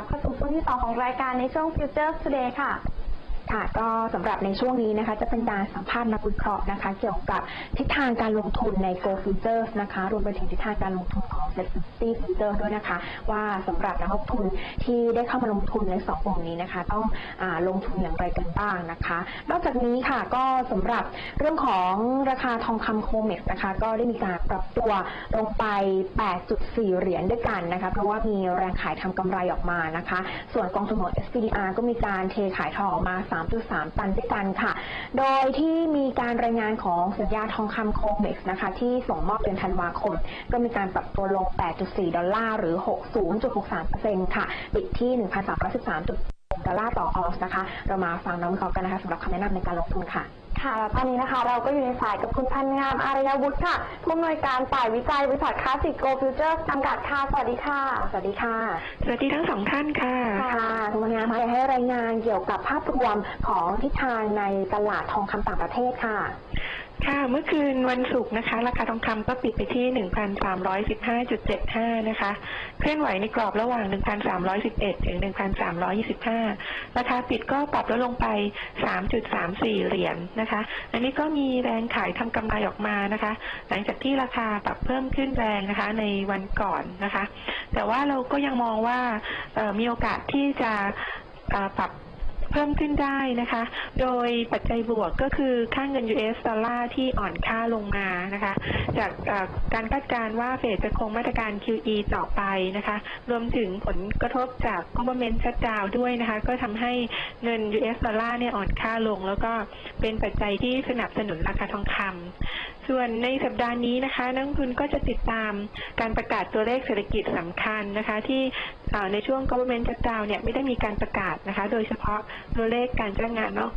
รับเข้าสู่ช่วงที่ 2 ของรายการในช่วง Future Today ค่ะ ค่ะก็สำหรับในช่วงนี้นะคะจะเป็นการสัมภาษณ์นักวิเคราะห์นะคะ เกี่ยวกับทิศทางการลงทุนใน Go Futures นะคะ รวมไปถึงทิศทางการลงทุนของ Set 50 Future ด้วยนะคะ ว่าสำหรับนักลงทุนที่ได้เข้ามาลงทุนในสองกลุ่มนี้นะคะ ต้องอลงทุนอย่างไรกันบ้างนะคะ นอกจากนี้ค่ะก็สำหรับเรื่องของราคาทองคำโคเม็กนะคะ ก็ได้มีการปรับตัวลงไป 8.4 เหรียญด้วยกันนะคะ เพราะว่ามีแรงขายทำกำไรออกมานะคะ ส่วนกองทุนของ SPDR ก็มีการเทขายทองออกมา3 3.3 ตันด้วยกันค่ะ โดยที่มีการรายงานของสัญญาทองคำโคเม็กซ์นะคะ ที่ส่งมอบเดือนธันวาคม ก็มีการปรับตัวลง 8.4 ดอลลาร์หรือ 60.63%ค่ะ ปิดที่1,313.6ดอลลาร์ต่อออนซ์นะคะ เรามาฟังน้องวิเครากันนะคะสำหรับคำแนะนำในการลงทุนค่ะ ค่ะแล้วตอนนี้นะคะ เราก็อยู่ในสายกับคุณพันงามอารยวุฒิค่ะผู้อำนวยการฝ่ายวิจัยบริษัทคลาสสิกโกลฟิวเจอร์จำกัดค่ะสวัสดีค่ะ สวัสดีค่ะ สวัสดีทั้งสองท่านค่ะ ค่ะคุณพันงามคะอยากให้รายงานเกี่ยวกับภาพรวมของทิศทางในตลาดทองคำต่างประเทศค่ะ ค่ะ เมื่อคืนวันศุกร์นะคะ ราคาทองคำก็ปิดไปที่ 1,315.75 นะคะ เคลื่อนไหวในกรอบระหว่าง 1,311 ถึง 1,325 ราคาปิดก็ปรับลดลงไป 3.34 เหรียญนะคะ อันนี้ก็มีแรงขายทำกำไรออกมานะคะ หลังจากที่ราคาปรับเพิ่มขึ้นแรงนะคะในวันก่อนนะคะ แต่ว่าเราก็ยังมองว่ามีโอกาสที่จะปรับ เพิ่มขึ้นได้นะคะ โดยปัจจัยบวกก็คือค่าเงิน US ดอลลาร์ที่อ่อนค่าลงมานะคะ จากการคาดการณ์ว่าเฟดจะคงมาตรการ QE ต่อไปนะคะ รวมถึงผลกระทบจาก government shutdown ด้วยนะคะ ก็ทำให้เงิน US ดอลลาร์เนี่ยอ่อนค่าลง แล้วก็เป็นปัจจัยที่สนับสนุนราคาทองคำ ส่วนในสัปดาห์นี้นะคะนักลงทุนก็จะติดตามการประกาศตัวเลขเศรษฐกิจสำคัญนะคะ ที่ในช่วง government shutdown เนี่ยไม่ได้มีการประกาศนะคะ โดยเฉพาะตัวเลขการจ้างงานเนาะ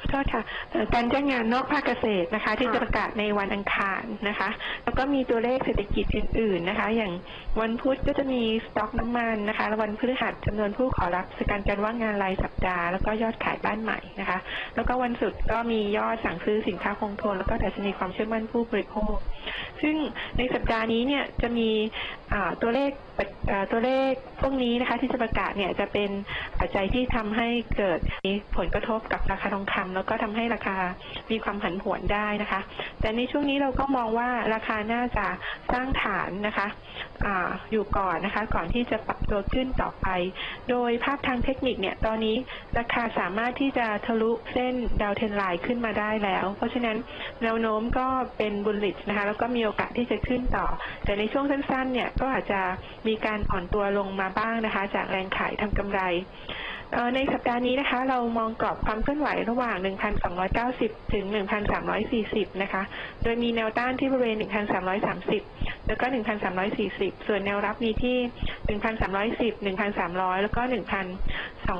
กขอโทษค่ะเอ่อการจ้างงานนอกภาคเกษตรนะคะ ที่ค่ะจะประกาศในวันอังคารนะคะ แล้วก็มีตัวเลขเศรษฐกิจอื่น ๆนะคะ อย่างวันพุธก็จะมีสต็อกน้ำมันนะคะแล้ววันพฤหัสจำนวนผู้ขอรับสการการว่างงานรายสัปดาห์แล้วก็ยอดขายบ้านใหม่นะคะ แล้วก็วันศุกร์ก็มียอดสั่งซื้อสินค้าคงทนแล้วก็ดัชนีความเชื่อมั่นผู้บริโภค ซึ่งในสัปดาห์นี้เนี่ยจะมีอ่าตัวเลขปัจอ่าตัวเลขพวกนี้นะคะ ที่จะประกาศเนี่ยจะเป็นปัจจัยที่ทำให้เกิดผลกระทบกับราคาทองคำแล้วก็ทำให้ราคามีความผันผวนได้นะคะ แต่ในช่วงนี้เราก็มองว่าราคาน่าจะสร้างฐานนะคะออยู่ก่อนนะคะ ก่อนที่จะปรับตัวขึ้นต่อไป โดยภาพทางเทคนิคเนี่ยตอนนี้ราคาสามารถที่จะทะลุเส้นดาวเทนไลน์ขึ้นมาได้แล้ว เพราะฉะนั้นแนวโน้มก็เป็นบุลลิชนะคะ แล้วก็มีโอกาสที่จะขึ้นต่อ แต่ในช่วงสั้นๆเนี่ยก็อาจจะมีการอ่อนตัวลงมาบ้างนะคะ จากแรงขายทำกำไร ในสัปดาห์นี้นะคะ เรามองกรอบความเคลื่อนไหวระหว่าง 1,290 ถึง 1,340 นะคะ โดยมีแนวต้านที่บริเวณ 1,330 แล้วก็ 1,340 ส่วนแนวรับมีที่ 1,310 1,300 แล้วก็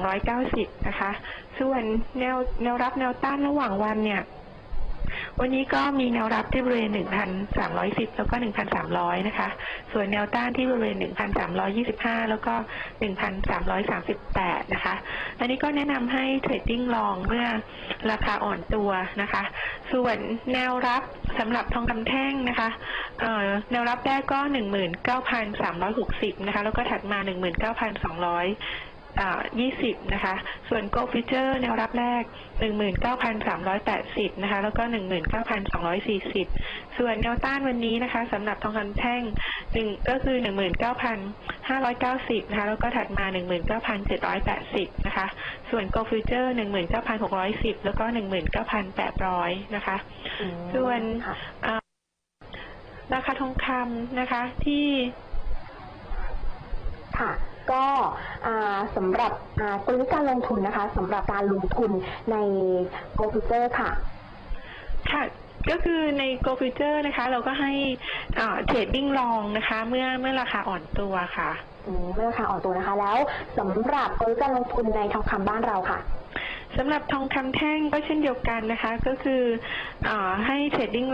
1,290 นะคะ ส่วนแนวแนวรับแนวต้านระหว่างวันเนี่ย วันนี้ก็มีแนวรับที่บริเวณ 1,310 แล้วก็ 1,300 นะคะ ส่วนแนวต้านที่บริเวณ 1,325 แล้วก็ 1,338 นะคะ อันนี้ก็แนะนำให้เทรดดิ้งลองเมื่อราคาอ่อนตัวนะคะ ส่วนแนวรับสำหรับทองคำแท่งนะคะแนวรับแรกก็ 19,360 นะคะ แล้วก็ถัดมา 19,200อ่า 20 นะคะ ส่วน Go Future แนวรับแรก 19,380 นะคะ แล้วก็ 19,240 ส่วนแนวต้านวันนี้นะคะสำหรับทองคำแท่งหนึ่งก็คือ 19,590 นะคะ แล้วก็ถัดมา 19,780 นะคะ ส่วน Go Future 19,610 แล้วก็ 19,800 นะคะ ส่วนค่ะอ่าราคาทองคำนะคะที่ค่ะ ก็อ่าสำหรับอ่ากลยุทธ์การลงทุนนะคะสำหรับการลงทุนใน Go Future ค่ะ ค่ะก็คือใน Go Future นะคะ เราก็ให้เทรดดิ้งลองนะคะ เมื่อเมื่อราคาอ่อนตัวค่ะอืมเมื่อราคาอ่อนตัวนะคะ แล้วสำหรับกลยุทธ์การลงทุนในทองคำบ้านเราค่ะสำหรับทองคำแท่งก็เช่นเดียวกันนะคะ ก็คืออาให้เทรดดิ้ง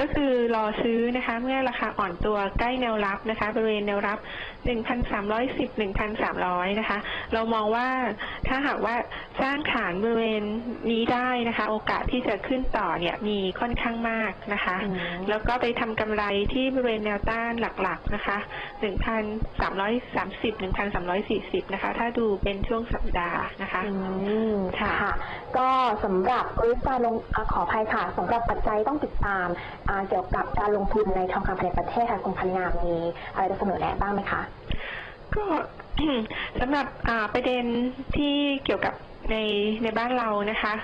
ก็คือรอซื้อนะคะ เมื่อราคาอ่อนตัวใกล้แนวรับนะคะ บริเวณแนวรับ 1,310 1,300 นะคะ เรามองว่าถ้าหากว่าสร้างฐานบริเวณนี้ได้นะคะ โอกาสที่จะขึ้นต่อเนี่ยมีค่อนข้างมากนะคะอืมแล้วก็ไปทำกำไรที่บริเวณแนวต้านหลักๆนะคะ 1,330 1,340 นะคะ ถ้าดูเป็นช่วงสัปดาห์นะคะอืมค่ะค่ะ ก็สำหรับกลยุทธ์การลงอาขออภัยค่ะสำหรับปัจจัยต้องติดตามอ่าเกี่ยวกับการลงทุนในทองคำในประเทศค่ะคุณพันงามมีอะไรจะเสนอแนะบ้างไหมคะ ก็สำหรับประเด็นที่เกี่ยวกับในในบ้านเรานะคะ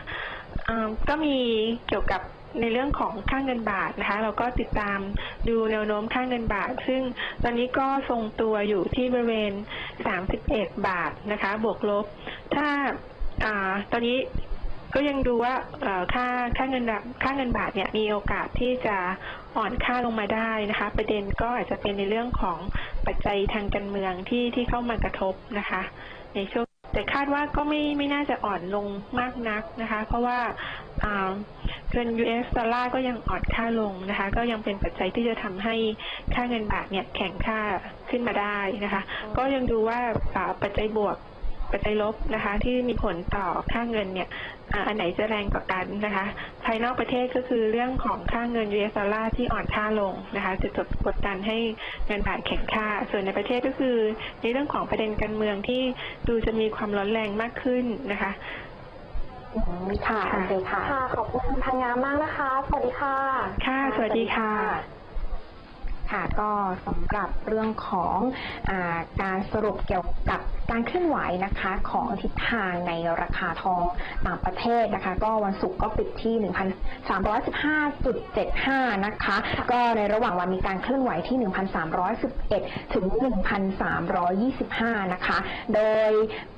ก็มีเกี่ยวกับในเรื่องของค่าเงินบาทนะคะ เราก็ติดตามดูแนวโน้มค่าเงินบาท ซึ่งตอนนี้ก็ทรงตัวอยู่ที่บริเวณ 31 บาทนะคะ บวกลบ ถ้าอ่าตอนนี้ ก็ยังดูว่าค่าค่าเงินค่าเงินบาทเนี่ยมีโอกาสที่จะอ่อนค่าลงมาได้นะคะ ประเด็นก็อาจจะเป็นในเรื่องของปัจจัยทางการเมืองที่ที่เข้ามากระทบนะคะ ในช่วงแต่คาดว่าก็ไม่ไม่น่าจะอ่อนลงมากนักนะคะ เพราะว่าอ่าเงิน US ดอลลาร์ก็ยังอ่อนค่าลงนะคะ ก็ยังเป็นปัจจัยที่จะทำให้ค่าเงินบาทเนี่ยแข็งค่าขึ้นมาได้นะคะ ก็ยังดูว่าปัจจัยบวก ปัจจัยลบนะคะ ที่มีผลต่อค่าเงินเนี่ยอ่าอันไหนจะแรงกว่ากันนะคะ ภายนอกประเทศก็คือเรื่องของค่าเงิน US ดอลลาร์ที่อ่อนค่าลงนะคะ จะจดกดดันให้เงินบาทแข็งค่า ส่วนในประเทศก็คือ ในเรื่องของประเด็นการเมืองที่ดูจะมีความร้อนแรงมากขึ้นนะคะอืมค่ะโอเคค่ะค่ะ ขอบคุณคุณพันงามมากนะคะ สวัสดีค่ะ ค่ะ สวัสดีค่ะค่ะก็สำหรับเรื่องของอาการสรุปเกี่ยวกับ การเคลื่อนไหวนะคะของทิศทางในราคาทองต่างประเทศนะคะ ก็วันศุกร์ก็ปิดที่ 1,315.75 นะคะ ก็ในระหว่างวันมีการเคลื่อนไหวที่ 1,311 ถึง 1,325 นะคะ โดย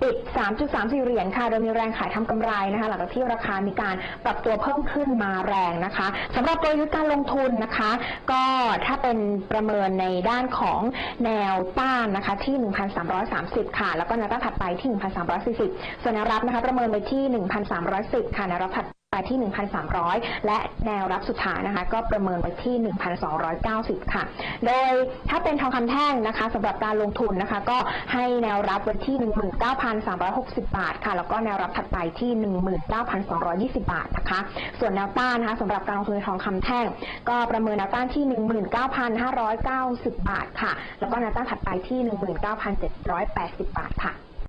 ปิด 3.34 เหรียญค่ะ โดยมีแรงขายทำกำไรนะคะ หลังจากที่ราคามีการปรับตัวเพิ่มขึ้นมาแรงนะคะสำหรับกลยุทธ์การลงทุนนะคะ ก็ถ้าเป็นประเมินในด้านของแนวต้านนะคะที่ 1,330 ค่ะแล้วก็แนวต้านถัดไปที่ 1,340 ส่วนแนวรับนะคะประเมินไปที่ 1,310 ค่ะแนวรับถัด ที่ 1,300 และแนวรับสุดท้ายนะคะ ก็ประเมินไปที่ 1,290 ค่ะ โดยถ้าเป็นทองคำแท่งนะคะสำหรับการลงทุนนะคะ ก็ให้แนวรับไว้ที่ 19,360 บาทค่ะ แล้วก็แนวรับถัดไปที่ 19,220 บาทนะคะ ส่วนแนวต้านนะคะสำหรับการลงทุนในทองคำแท่ง ก็ประเมินแนวต้านที่ 19,590 บาทค่ะ แล้วก็แนวต้านถัดไปที่ 19,780 บาทค่ะ